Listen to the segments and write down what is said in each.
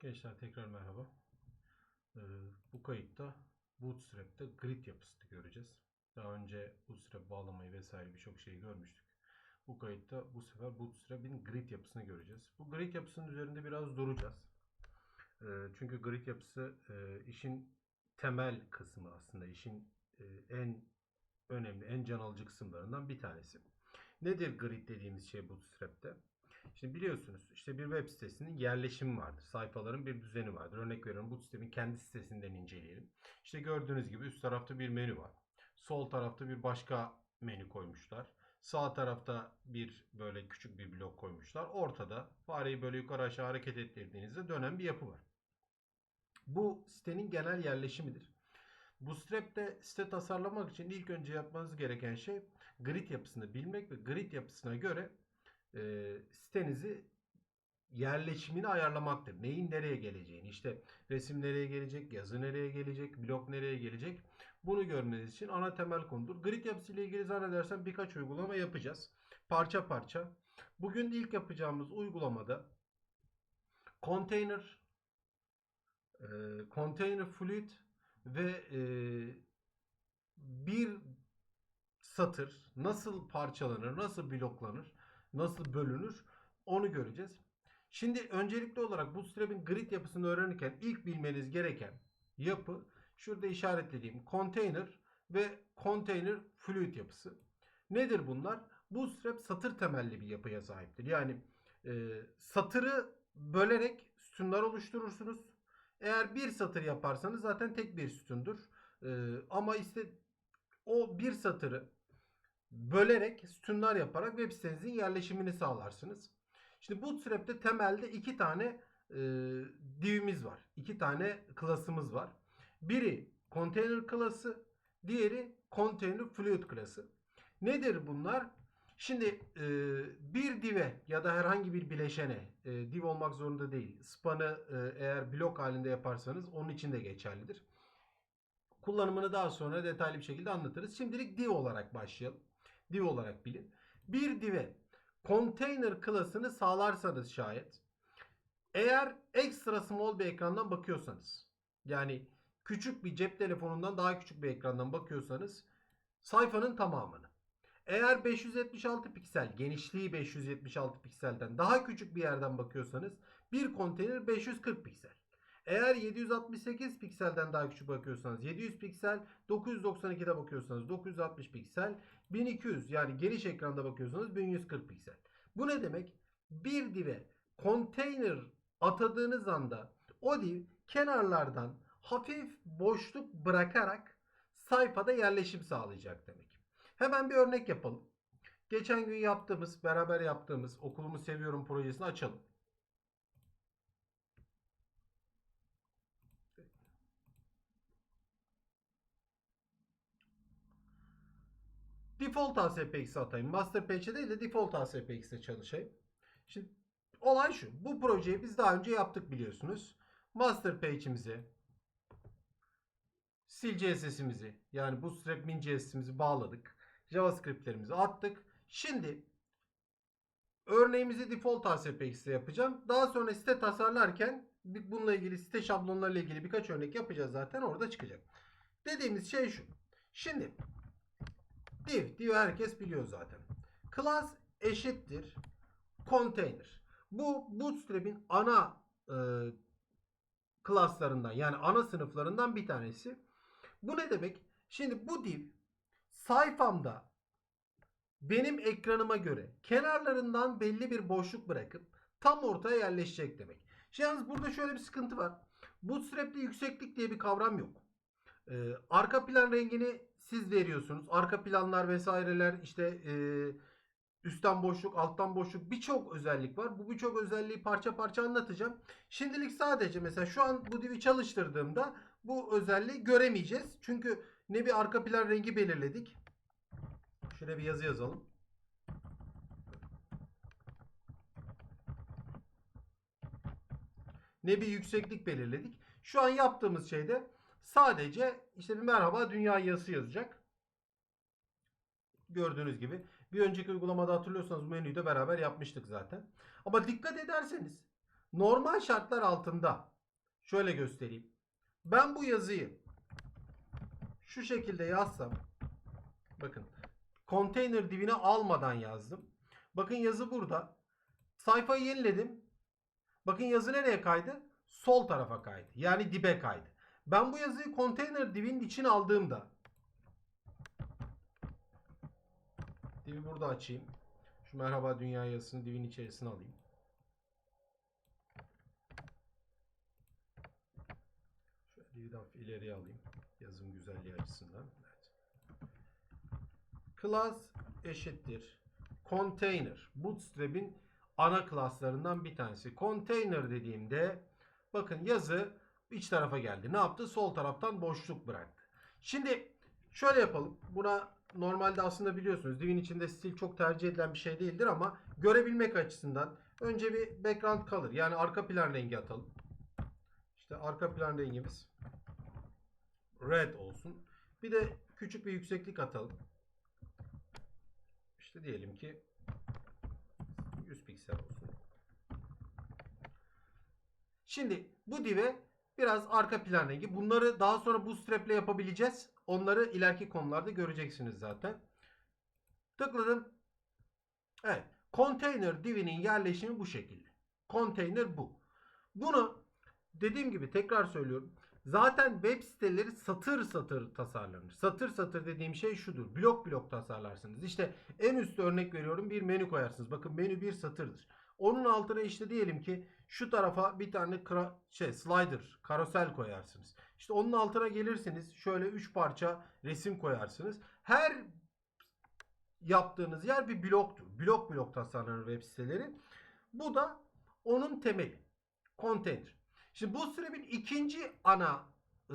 Gençler tekrar merhaba. Ee, bu kayıtta Bootstrap'te grid yapısını göreceğiz. Daha önce Bootstrap bağlamayı vesaire birçok şeyi görmüştük. Bu kayıtta bu sefer Bootstrap'in grid yapısını göreceğiz. Bu grid yapısının üzerinde biraz duracağız. Ee, çünkü grid yapısı e, işin temel kısmı aslında. işin e, en önemli, en can alıcı kısımlarından bir tanesi. Nedir grid dediğimiz şey Bootstrap'te? Şimdi biliyorsunuz işte bir web sitesinin yerleşimi vardır. Sayfaların bir düzeni vardır. Örnek veriyorum bu sistemin kendi sitesinden inceleyelim. İşte gördüğünüz gibi üst tarafta bir menü var. Sol tarafta bir başka menü koymuşlar. Sağ tarafta bir böyle küçük bir blok koymuşlar. Ortada fareyi böyle yukarı aşağı hareket ettirdiğinizde dönen bir yapı var. Bu sitenin genel yerleşimidir. Bootstrap'te site tasarlamak için ilk önce yapmanız gereken şey grid yapısını bilmek ve grid yapısına göre e, sitenizi yerleşimini ayarlamaktır. Neyin nereye geleceğini. İşte resim nereye gelecek, yazı nereye gelecek, blok nereye gelecek. Bunu görmeniz için ana temel konudur. Grid yapısı ile ilgili zannedersem birkaç uygulama yapacağız. Parça parça. Bugün ilk yapacağımız uygulamada container container fluid ve bir satır nasıl parçalanır, nasıl bloklanır, nasıl bölünür onu göreceğiz. Şimdi öncelikli olarak Bootstrap'in grid yapısını öğrenirken ilk bilmeniz gereken yapı şurada işaretlediğim container ve container fluid yapısı. Nedir bunlar? Bootstrap satır temelli bir yapıya sahiptir. Yani e, satırı bölerek sütunlar oluşturursunuz. Eğer bir satır yaparsanız zaten tek bir sütundur. E, ama işte o bir satırı bölerek sütunlar yaparak web sitenizin yerleşimini sağlarsınız. Şimdi Bootstrap'te temelde iki tane e, divimiz var. İki tane klasımız var. Biri container klası, diğeri container fluid klası. Nedir bunlar? Şimdi e, bir dive ya da herhangi bir bileşene e, div olmak zorunda değil. Span'ı e, eğer blok halinde yaparsanız onun için de geçerlidir. Kullanımını daha sonra detaylı bir şekilde anlatırız. Şimdilik div olarak başlayalım. Div olarak bilin. Bir dive container klasını sağlarsanız şayet eğer ekstra small bir ekrandan bakıyorsanız yani küçük bir cep telefonundan daha küçük bir ekrandan bakıyorsanız sayfanın tamamını eğer 576 piksel genişliği 576 pikselden daha küçük bir yerden bakıyorsanız bir konteyner 540 piksel. Eğer 768 pikselden daha küçük bakıyorsanız 700 piksel, 992'de bakıyorsanız 960 piksel, 1200 yani geniş ekranda bakıyorsanız 1140 piksel. Bu ne demek? Bir dive konteyner atadığınız anda o div kenarlardan hafif boşluk bırakarak sayfada yerleşim sağlayacak demek. Hemen bir örnek yapalım. Geçen gün yaptığımız, beraber yaptığımız Okulumu Seviyorum projesini açalım. Default ASPX'e atayım. Master Page'e değil de Default ASPX'e çalışayım. Şimdi olay şu. Bu projeyi biz daha önce yaptık biliyorsunuz. Master Page'imizi sil CSS'imizi yani Bootstrap min CSS'imizi bağladık. JavaScript'lerimizi attık. Şimdi örneğimizi default ASPX'e yapacağım. Daha sonra site tasarlarken bununla ilgili site şablonlarıyla ilgili birkaç örnek yapacağız zaten orada çıkacak. Dediğimiz şey şu. Şimdi div, div herkes biliyor zaten. Class eşittir container. Bu Bootstrap'in ana e, klaslarından yani ana sınıflarından bir tanesi. Bu ne demek? Şimdi bu div sayfamda benim ekranıma göre kenarlarından belli bir boşluk bırakıp tam ortaya yerleşecek demek. Yalnız burada şöyle bir sıkıntı var. Bootstrap'te yükseklik diye bir kavram yok. Ee, arka plan rengini siz veriyorsunuz. Arka planlar vesaireler işte e, üstten boşluk, alttan boşluk birçok özellik var. Bu birçok özelliği parça parça anlatacağım. Şimdilik sadece mesela şu an bu divi çalıştırdığımda bu özelliği göremeyeceğiz. Çünkü ne bir arka plan rengi belirledik. Şöyle bir yazı yazalım. Ne bir yükseklik belirledik. Şu an yaptığımız şeyde sadece işte bir merhaba dünya yazısı yazacak. Gördüğünüz gibi. Bir önceki uygulamada hatırlıyorsanız menüyü de beraber yapmıştık zaten. Ama dikkat ederseniz normal şartlar altında şöyle göstereyim. Ben bu yazıyı şu şekilde yazsam bakın konteyner divine almadan yazdım. Bakın yazı burada. Sayfayı yeniledim. Bakın yazı nereye kaydı? Sol tarafa kaydı. Yani dibe kaydı. Ben bu yazıyı konteyner divin içine aldığımda divi burada açayım. Şu merhaba dünya yazısını divin içerisine alayım. Şöyle divi hafif ileriye alayım. Yazım güzelliği açısından. Evet. Class eşittir. Container. Bootstrap'in ana klaslarından bir tanesi. Container dediğimde bakın yazı iç tarafa geldi. Ne yaptı? Sol taraftan boşluk bıraktı. Şimdi şöyle yapalım. Buna normalde aslında biliyorsunuz divin içinde stil çok tercih edilen bir şey değildir ama görebilmek açısından önce bir background color yani arka plan rengi atalım. İşte arka plan rengimiz red olsun. Bir de küçük bir yükseklik atalım. İşte diyelim ki 100 piksel olsun. Şimdi bu dive biraz arka plan rengi. Bunları daha sonra bootstrap ile yapabileceğiz. Onları ileriki konularda göreceksiniz zaten. Tıkladım. Evet. Container divinin yerleşimi bu şekilde. Container bu. Bunu dediğim gibi tekrar söylüyorum. Zaten web siteleri satır satır tasarlanır. Satır satır dediğim şey şudur. Blok blok tasarlarsınız. İşte en üstte örnek veriyorum bir menü koyarsınız. Bakın menü bir satırdır. Onun altına işte diyelim ki şu tarafa bir tane kra- şey slider, karosel koyarsınız. İşte onun altına gelirsiniz. Şöyle 3 parça resim koyarsınız. Her yaptığınız yer bir bloktur. Blok blok tasarlanır web siteleri. Bu da onun temeli. Container. Şimdi Bootstrap'in ikinci ana e,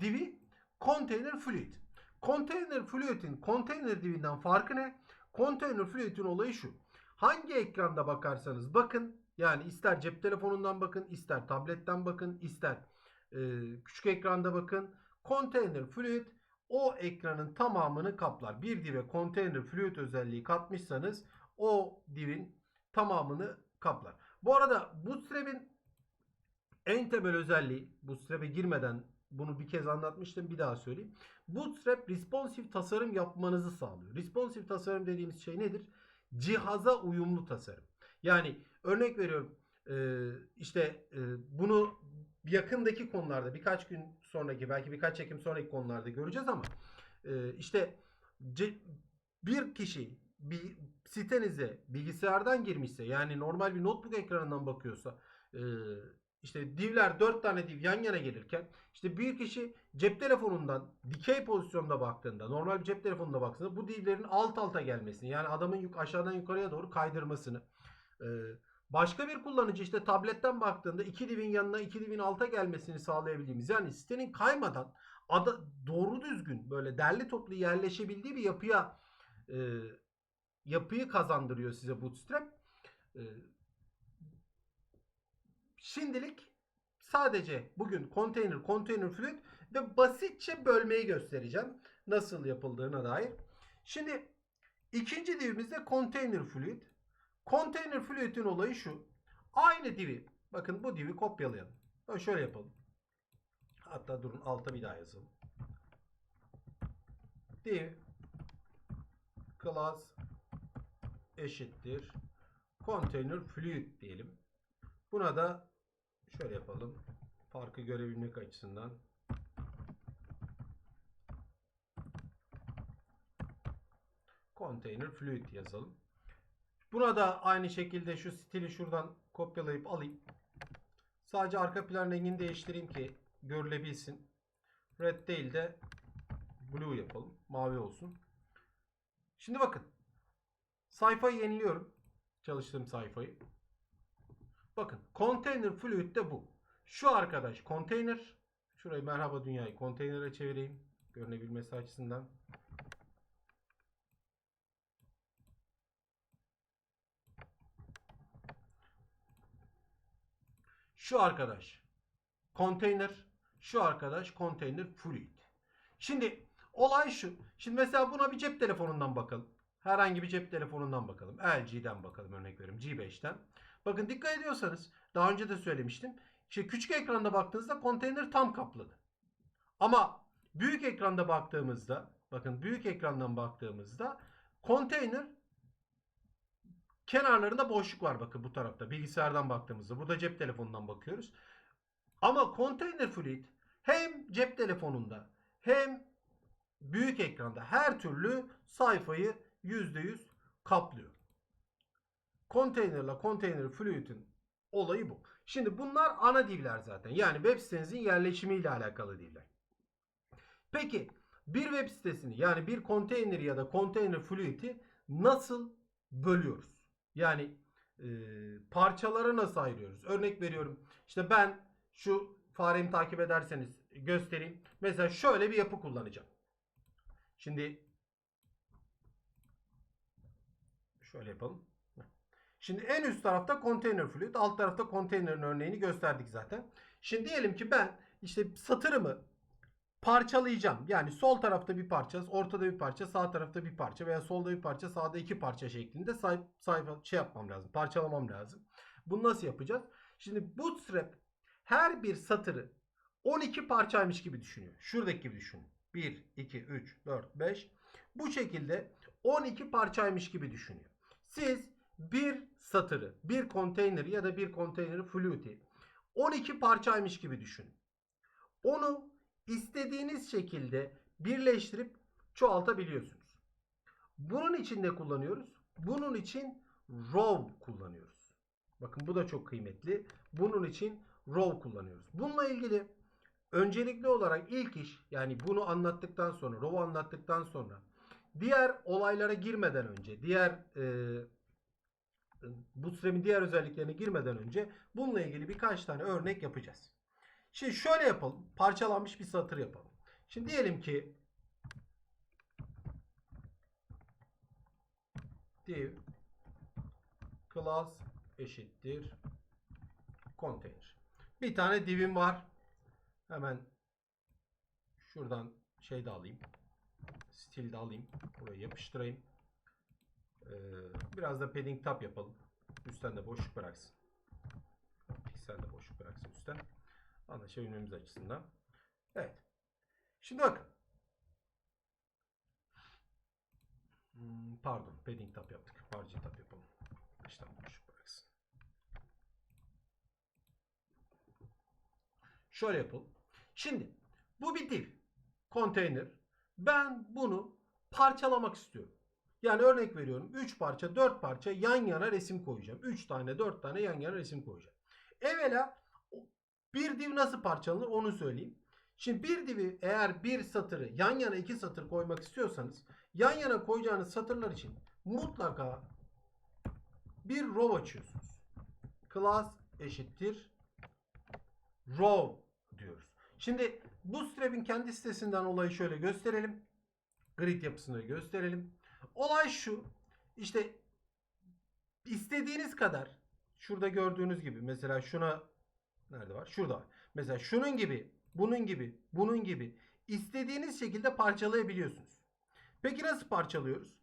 divi Container Fluid. Container Fluid'in Container divinden farkı ne? Container Fluid'in olayı şu. Hangi ekranda bakarsanız bakın yani ister cep telefonundan bakın, ister tabletten bakın, ister e, küçük ekranda bakın. Container Fluid o ekranın tamamını kaplar. Bir dive Container Fluid özelliği katmışsanız o divin tamamını kaplar. Bu arada Bootstrap'in en temel özelliği Bootstrap'e girmeden bunu bir kez anlatmıştım bir daha söyleyeyim. Bootstrap responsive tasarım yapmanızı sağlıyor. Responsive tasarım dediğimiz şey nedir? Cihaza uyumlu tasarım. Yani örnek veriyorum işte bunu yakındaki konularda birkaç gün sonraki belki birkaç çekim sonraki konularda göreceğiz ama işte bir kişi bir sitenize bilgisayardan girmişse yani normal bir notebook ekranından bakıyorsa işte divler 4 tane div yan yana gelirken işte bir kişi cep telefonundan dikey pozisyonda baktığında normal bir cep telefonunda baktığında bu divlerin alt alta gelmesini yani adamın yuk aşağıdan yukarıya doğru kaydırmasını başka bir kullanıcı işte tabletten baktığında iki divin yanına iki divin alta gelmesini sağlayabildiğimiz yani sitenin kaymadan ada, doğru düzgün böyle derli toplu yerleşebildiği bir yapıya e, yapıyı kazandırıyor size Bootstrap. E, Şimdilik sadece bugün container, container fluid ve basitçe bölmeyi göstereceğim. Nasıl yapıldığına dair. Şimdi ikinci divimizde container fluid. Container fluid'in olayı şu. Aynı divi. Bakın bu divi kopyalayalım. Şöyle yapalım. Hatta durun alta bir daha yazalım. Div class eşittir container fluid diyelim. Buna da şöyle yapalım. Farkı görebilmek açısından. Container fluid yazalım. Buna da aynı şekilde şu stili şuradan kopyalayıp alayım. Sadece arka plan rengini değiştireyim ki görülebilsin. Red değil de blue yapalım. Mavi olsun. Şimdi bakın. Sayfayı yeniliyorum. Çalıştığım sayfayı. Bakın container fluid de bu. Şu arkadaş container. Şurayı merhaba dünyayı container'e çevireyim. Görünebilmesi açısından. Şu arkadaş container. Şu arkadaş container fluid. Şimdi olay şu. Şimdi mesela buna bir cep telefonundan bakalım. Herhangi bir cep telefonundan bakalım. LG'den bakalım örnek veriyorum. G5'ten. Bakın dikkat ediyorsanız daha önce de söylemiştim. İşte küçük ekranda baktığınızda konteyner tam kapladı. Ama büyük ekranda baktığımızda bakın büyük ekrandan baktığımızda konteyner kenarlarında boşluk var bakın bu tarafta. Bilgisayardan baktığımızda. Burada cep telefonundan bakıyoruz. Ama konteyner fluid hem cep telefonunda hem büyük ekranda her türlü sayfayı %100 kaplıyor. Konteynerla konteyner fluid'in olayı bu. Şimdi bunlar ana divler zaten. Yani web sitenizin yerleşimiyle alakalı divler. Peki bir web sitesini yani bir konteyner ya da konteyner fluid'i nasıl bölüyoruz? Yani e, parçalara nasıl ayırıyoruz? Örnek veriyorum. İşte ben şu faremi takip ederseniz göstereyim. Mesela şöyle bir yapı kullanacağım. Şimdi şöyle yapalım. Şimdi en üst tarafta container fluid, alt tarafta container'ın örneğini gösterdik zaten. Şimdi diyelim ki ben işte satırımı parçalayacağım. Yani sol tarafta bir parça, ortada bir parça, sağ tarafta bir parça veya solda bir parça, sağda iki parça şeklinde sayfa, sayfa şey yapmam lazım. Parçalamam lazım. Bunu nasıl yapacağız? Şimdi Bootstrap her bir satırı 12 parçaymış gibi düşünüyor. Şuradaki gibi düşünün. 1, 2, 3, 4, 5. Bu şekilde 12 parçaymış gibi düşünüyor. Siz bir satırı, bir konteyneri ya da bir konteyneri fluid'i 12 parçaymış gibi düşünün. Onu istediğiniz şekilde birleştirip çoğaltabiliyorsunuz. Bunun için ne kullanıyoruz? Bunun için row kullanıyoruz. Bakın bu da çok kıymetli. Bunun için row kullanıyoruz. Bununla ilgili öncelikli olarak ilk iş yani bunu anlattıktan sonra, row'u anlattıktan sonra diğer olaylara girmeden önce, diğer e, Bootstrap'in diğer özelliklerine girmeden önce bununla ilgili birkaç tane örnek yapacağız. Şimdi şöyle yapalım. Parçalanmış bir satır yapalım. Şimdi diyelim ki div class eşittir container. Bir tane divim var. Hemen şuradan şey de alayım. Stil de alayım. Buraya yapıştırayım. Ee, biraz da padding tab yapalım. Üstten de boşluk bıraksın. Piksel de boşluk bıraksın üstten. Anlaşabilmemiz açısından. Evet. Şimdi bakın. Hmm, pardon. Padding tab yaptık. Margin tab yapalım. İşte boşluk bıraksın. Şöyle yapalım. Şimdi bu bir div. Container. Ben bunu parçalamak istiyorum. Yani örnek veriyorum 3 parça 4 parça yan yana resim koyacağım. 3 tane 4 tane yan yana resim koyacağım. Evvela bir div nasıl parçalanır onu söyleyeyim. Şimdi bir divi eğer bir satırı yan yana iki satır koymak istiyorsanız yan yana koyacağınız satırlar için mutlaka bir row açıyorsunuz. Class eşittir row diyoruz. Şimdi Bootstrap'in kendi sitesinden olayı şöyle gösterelim. Grid yapısını gösterelim. Olay şu. İşte istediğiniz kadar şurada gördüğünüz gibi mesela şuna nerede var? Şurada var. Mesela şunun gibi, bunun gibi, bunun gibi istediğiniz şekilde parçalayabiliyorsunuz. Peki nasıl parçalıyoruz?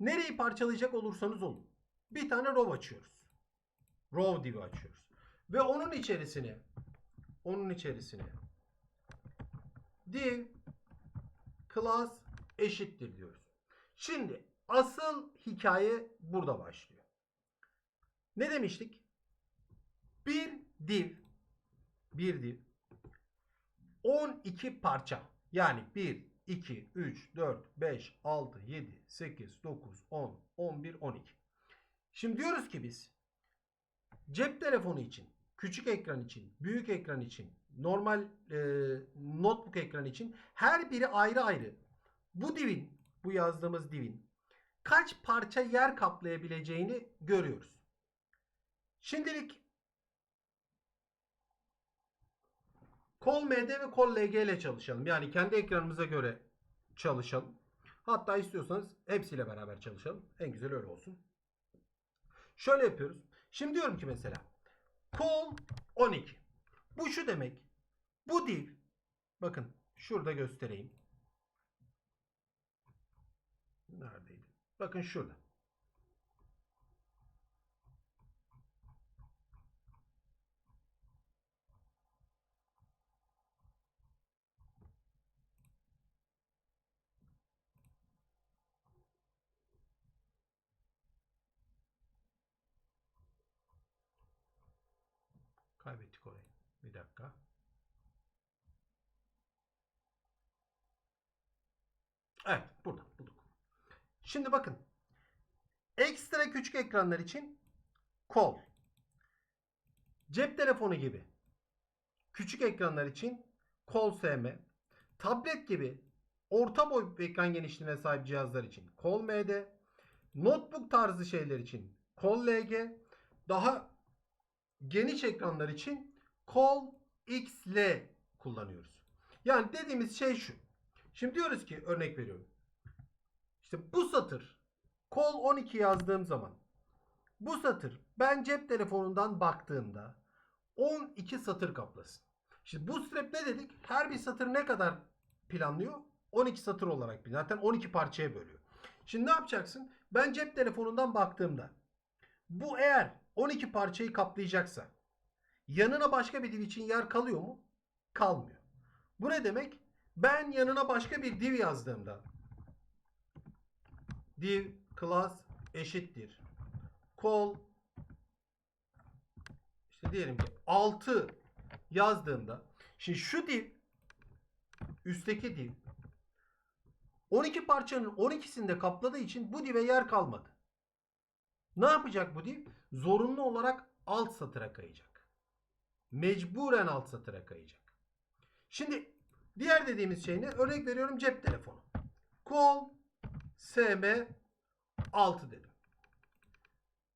Nereyi parçalayacak olursanız olun. Bir tane row açıyoruz. Row divi açıyoruz. Ve onun içerisine onun içerisine div class eşittir diyoruz. Şimdi asıl hikaye burada başlıyor. Ne demiştik? Bir div bir div 12 parça. Yani 1, 2, 3, 4, 5, 6, 7, 8, 9, 10, 11, 12. Şimdi diyoruz ki biz cep telefonu için, küçük ekran için, büyük ekran için, normal e, notebook ekran için her biri ayrı ayrı bu divin, bu yazdığımız divin kaç parça yer kaplayabileceğini görüyoruz. Şimdilik Kol MD ve Kol LG ile çalışalım. Yani kendi ekranımıza göre çalışalım. Hatta istiyorsanız hepsiyle beraber çalışalım. En güzel öyle olsun. Şöyle yapıyoruz. Şimdi diyorum ki mesela Kol 12. Bu şu demek. Bu div bakın şurada göstereyim. Neredeydi? Bakın şurada. Evet, burada bulduk. Şimdi bakın. Ekstra küçük ekranlar için kol. Cep telefonu gibi küçük ekranlar için kol SM. Tablet gibi orta boy ekran genişliğine sahip cihazlar için kol MD. Notebook tarzı şeyler için kol LG. Daha geniş ekranlar için kol XL kullanıyoruz. Yani dediğimiz şey şu. Şimdi diyoruz ki örnek veriyorum. İşte bu satır kol 12 yazdığım zaman bu satır ben cep telefonundan baktığımda 12 satır kaplasın. Şimdi bu strap ne dedik? Her bir satır ne kadar planlıyor? 12 satır olarak zaten 12 parçaya bölüyor. Şimdi ne yapacaksın? Ben cep telefonundan baktığımda bu eğer 12 parçayı kaplayacaksa yanına başka bir div için yer kalıyor mu? Kalmıyor. Bu ne demek? Ben yanına başka bir div yazdığımda div class eşittir. Call işte diyelim ki 6 yazdığımda şimdi şu div üstteki div 12 parçanın 12'sini de kapladığı için bu dive yer kalmadı. Ne yapacak bu div? Zorunlu olarak alt satıra kayacak. Mecburen alt satıra kayacak. Şimdi diğer dediğimiz şey ne? Örnek veriyorum cep telefonu. Call SM 6 dedim.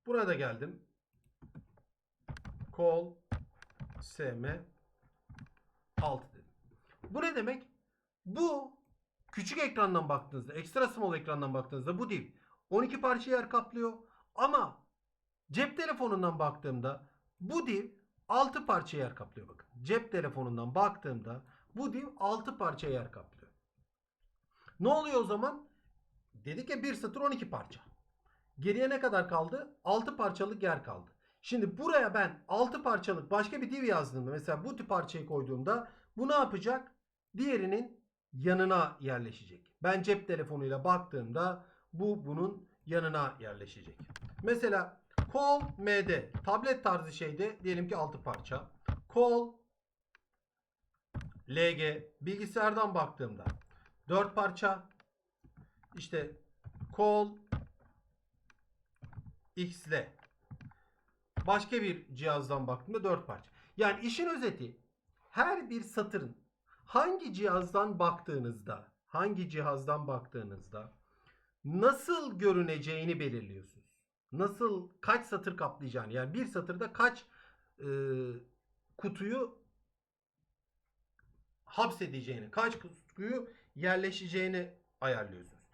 Burada geldim. Call SM 6 dedim. Bu ne demek? Bu küçük ekrandan baktığınızda, extra small ekrandan baktığınızda bu değil. 12 parça yer kaplıyor. Ama cep telefonundan baktığımda bu div 6 parça yer kaplıyor bakın. Cep telefonundan baktığımda bu div 6 parça yer kaplıyor. Ne oluyor o zaman? Dedik ya bir satır 12 parça. Geriye ne kadar kaldı? 6 parçalık yer kaldı. Şimdi buraya ben 6 parçalık başka bir div yazdığımda mesela bu tip parçayı koyduğumda bu ne yapacak? Diğerinin yanına yerleşecek. Ben cep telefonuyla baktığımda bu bunun yanına yerleşecek. Mesela kol MD tablet tarzı şeyde diyelim ki 6 parça. Kol LG bilgisayardan baktığımda 4 parça. İşte kol XL başka bir cihazdan baktığımda 4 parça. Yani işin özeti her bir satırın hangi cihazdan baktığınızda hangi cihazdan baktığınızda nasıl görüneceğini belirliyorsunuz. Nasıl kaç satır kaplayacağını yani bir satırda kaç e, kutuyu hapsedeceğini, kaç kutuyu yerleşeceğini ayarlıyorsunuz.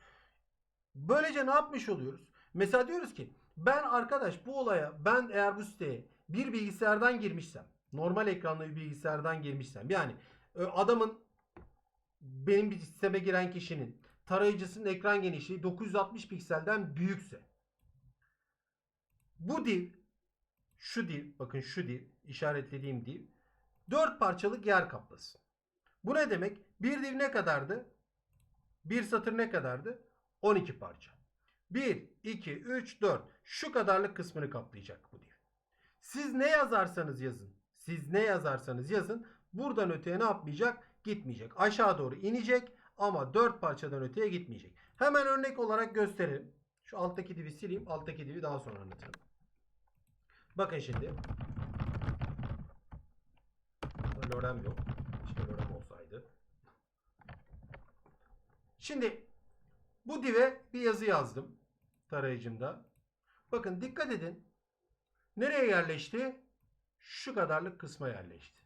Böylece ne yapmış oluyoruz? Mesela diyoruz ki ben arkadaş bu olaya ben eğer bu siteye bir bilgisayardan girmişsem normal ekranlı bir bilgisayardan girmişsem yani e, adamın benim bir sisteme giren kişinin tarayıcısının ekran genişliği 960 pikselden büyükse bu div şu div bakın şu div işaretlediğim div 4 parçalık yer kaplasın. Bu ne demek? Bir div ne kadardı? Bir satır ne kadardı? 12 parça. 1, 2, 3, 4. Şu kadarlık kısmını kaplayacak bu div. Siz ne yazarsanız yazın. Siz ne yazarsanız yazın. Buradan öteye ne yapmayacak? Gitmeyecek. Aşağı doğru inecek ama 4 parçadan öteye gitmeyecek. Hemen örnek olarak gösterelim. Şu alttaki divi sileyim. Alttaki divi daha sonra anlatırım. Bakın şimdi. Lorem yok. Olsaydı. Şimdi bu dive bir yazı yazdım tarayıcımda. Bakın dikkat edin. Nereye yerleşti? Şu kadarlık kısma yerleşti.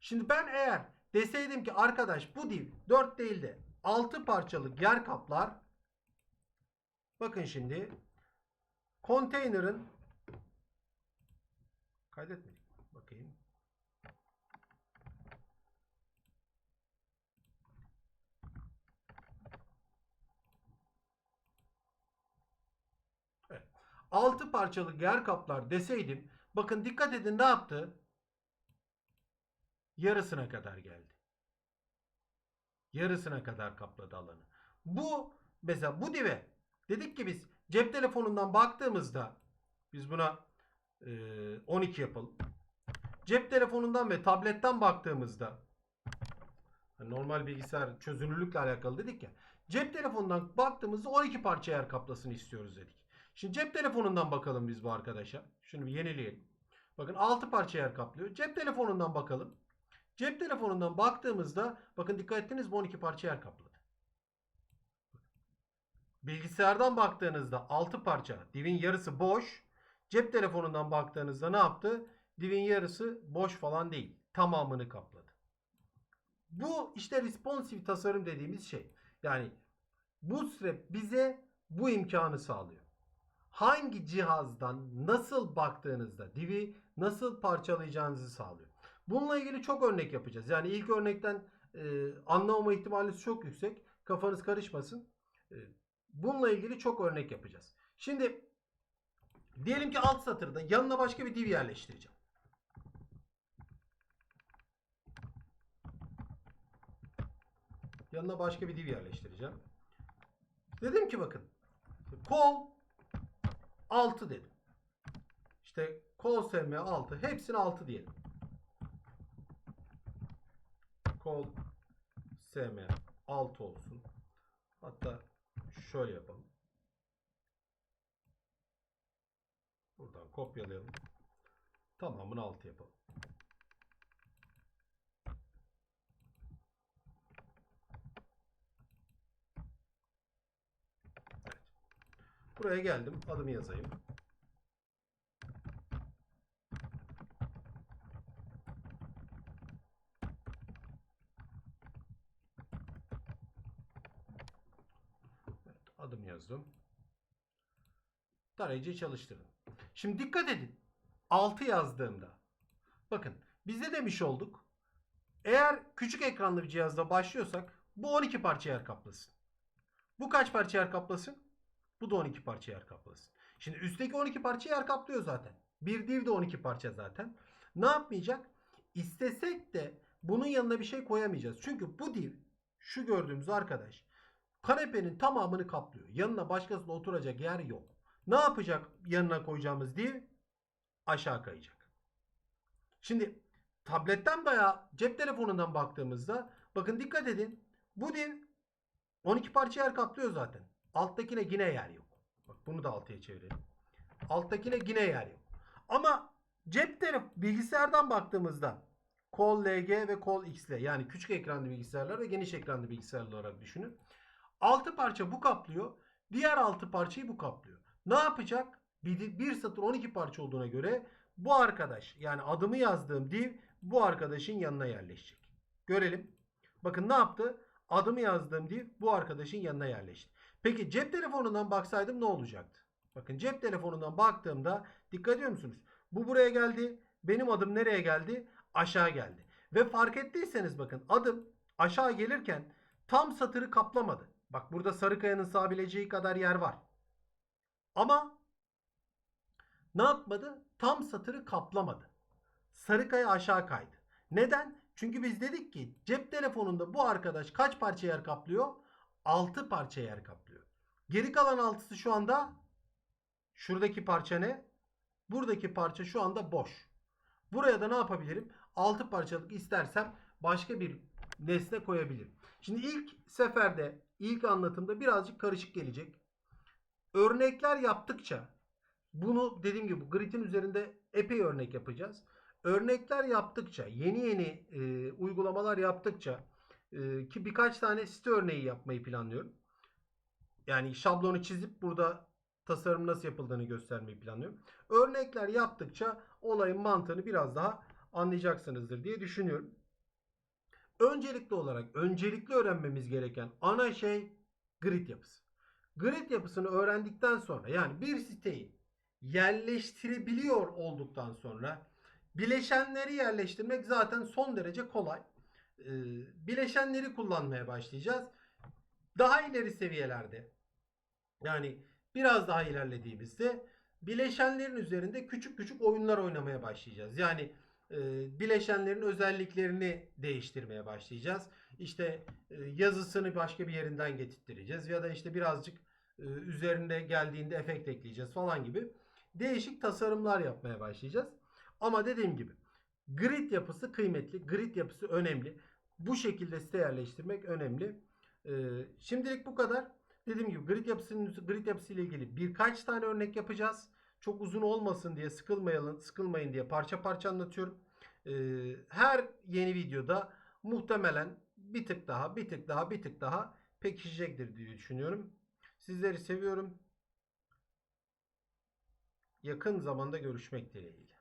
Şimdi ben eğer deseydim ki arkadaş bu div 4 değil de 6 parçalık yer kaplar. Bakın şimdi konteynerin kaydetmedik. 6 parçalı yer kaplar deseydim bakın dikkat edin ne yaptı? Yarısına kadar geldi. Yarısına kadar kapladı alanı. Bu mesela bu dive dedik ki biz cep telefonundan baktığımızda biz buna e, 12 yapalım. Cep telefonundan ve tabletten baktığımızda hani normal bilgisayar çözünürlükle alakalı dedik ya. Cep telefonundan baktığımızda 12 parça yer kaplasını istiyoruz dedik. Şimdi cep telefonundan bakalım biz bu arkadaşa. Şunu bir yenileyelim. Bakın 6 parça yer kaplıyor. Cep telefonundan bakalım. Cep telefonundan baktığımızda bakın dikkat ettiniz mi 12 parça yer kapladı. Bilgisayardan baktığınızda 6 parça divin yarısı boş. Cep telefonundan baktığınızda ne yaptı? Divin yarısı boş falan değil. Tamamını kapladı. Bu işte responsive tasarım dediğimiz şey. Yani Bootstrap bize bu imkanı sağlıyor. Hangi cihazdan nasıl baktığınızda divi nasıl parçalayacağınızı sağlıyor. Bununla ilgili çok örnek yapacağız. Yani ilk örnekten e, anlamama ihtimaliniz çok yüksek. Kafanız karışmasın. E, bununla ilgili çok örnek yapacağız. Şimdi diyelim ki alt satırda yanına başka bir div yerleştireceğim. Yanına başka bir div yerleştireceğim. Dedim ki bakın kol 6 dedim. İşte kol SM 6 hepsini 6 diyelim. Kol SM 6 olsun. Hatta şöyle yapalım. Buradan kopyalayalım. Tamamını 6 yapalım. Buraya geldim. Adımı yazayım. Evet, adım yazdım. Tarayıcıyı çalıştırın. Şimdi dikkat edin. 6 yazdığımda. Bakın biz ne demiş olduk? Eğer küçük ekranlı bir cihazda başlıyorsak bu 12 parça yer kaplasın. Bu kaç parça yer kaplasın? Bu da 12 parça yer kaplasın. Şimdi üstteki 12 parça yer kaplıyor zaten. Bir div de 12 parça zaten. Ne yapmayacak? İstesek de bunun yanına bir şey koyamayacağız. Çünkü bu div şu gördüğümüz arkadaş kanepenin tamamını kaplıyor. Yanına başkasının oturacak yer yok. Ne yapacak yanına koyacağımız div? Aşağı kayacak. Şimdi tabletten veya cep telefonundan baktığımızda bakın dikkat edin. Bu div 12 parça yer kaplıyor zaten. Alttakine yine yer yok. Bak bunu da altıya çevirelim. Alttakine yine yer yok. Ama cep telefon bilgisayardan baktığımızda Kol LG ve Kol XL yani küçük ekranlı bilgisayarlar ve geniş ekranlı bilgisayarlar olarak düşünün. 6 parça bu kaplıyor. Diğer 6 parçayı bu kaplıyor. Ne yapacak? Bir, bir satır 12 parça olduğuna göre bu arkadaş yani adımı yazdığım div bu arkadaşın yanına yerleşecek. Görelim. Bakın ne yaptı? Adımı yazdığım div bu arkadaşın yanına yerleşti. Peki cep telefonundan baksaydım ne olacaktı? Bakın cep telefonundan baktığımda dikkat ediyor musunuz? Bu buraya geldi. Benim adım nereye geldi? Aşağı geldi. Ve fark ettiyseniz bakın adım aşağı gelirken tam satırı kaplamadı. Bak burada Sarıkaya'nın sığabileceği kadar yer var. Ama ne yapmadı? Tam satırı kaplamadı. Sarıkaya aşağı kaydı. Neden? Çünkü biz dedik ki cep telefonunda bu arkadaş kaç parça yer kaplıyor? 6 parça yer kaplıyor. Geri kalan 6'sı şu anda şuradaki parça ne? Buradaki parça şu anda boş. Buraya da ne yapabilirim? 6 parçalık istersem başka bir nesne koyabilirim. Şimdi ilk seferde, ilk anlatımda birazcık karışık gelecek. Örnekler yaptıkça bunu dediğim gibi gridin üzerinde epey örnek yapacağız. Örnekler yaptıkça, yeni yeni e, uygulamalar yaptıkça e, ki birkaç tane site örneği yapmayı planlıyorum. Yani şablonu çizip burada tasarım nasıl yapıldığını göstermeyi planlıyorum. Örnekler yaptıkça olayın mantığını biraz daha anlayacaksınızdır diye düşünüyorum. Öncelikli olarak öncelikli öğrenmemiz gereken ana şey grid yapısı. Grid yapısını öğrendikten sonra yani bir siteyi yerleştirebiliyor olduktan sonra bileşenleri yerleştirmek zaten son derece kolay. Ee, bileşenleri kullanmaya başlayacağız. Daha ileri seviyelerde yani biraz daha ilerlediğimizde bileşenlerin üzerinde küçük küçük oyunlar oynamaya başlayacağız. Yani e, bileşenlerin özelliklerini değiştirmeye başlayacağız. İşte e, yazısını başka bir yerinden getirttireceğiz ya da işte birazcık e, üzerinde geldiğinde efekt ekleyeceğiz falan gibi değişik tasarımlar yapmaya başlayacağız. Ama dediğim gibi grid yapısı kıymetli, grid yapısı önemli. Bu şekilde site yerleştirmek önemli. E, şimdilik bu kadar. Dediğim gibi grid yapısının grid yapısı ile ilgili birkaç tane örnek yapacağız. Çok uzun olmasın diye sıkılmayalım, sıkılmayın diye parça parça anlatıyorum. Ee, her yeni videoda muhtemelen bir tık daha, bir tık daha, bir tık daha pekişecektir diye düşünüyorum. Sizleri seviyorum. Yakın zamanda görüşmek dileğiyle.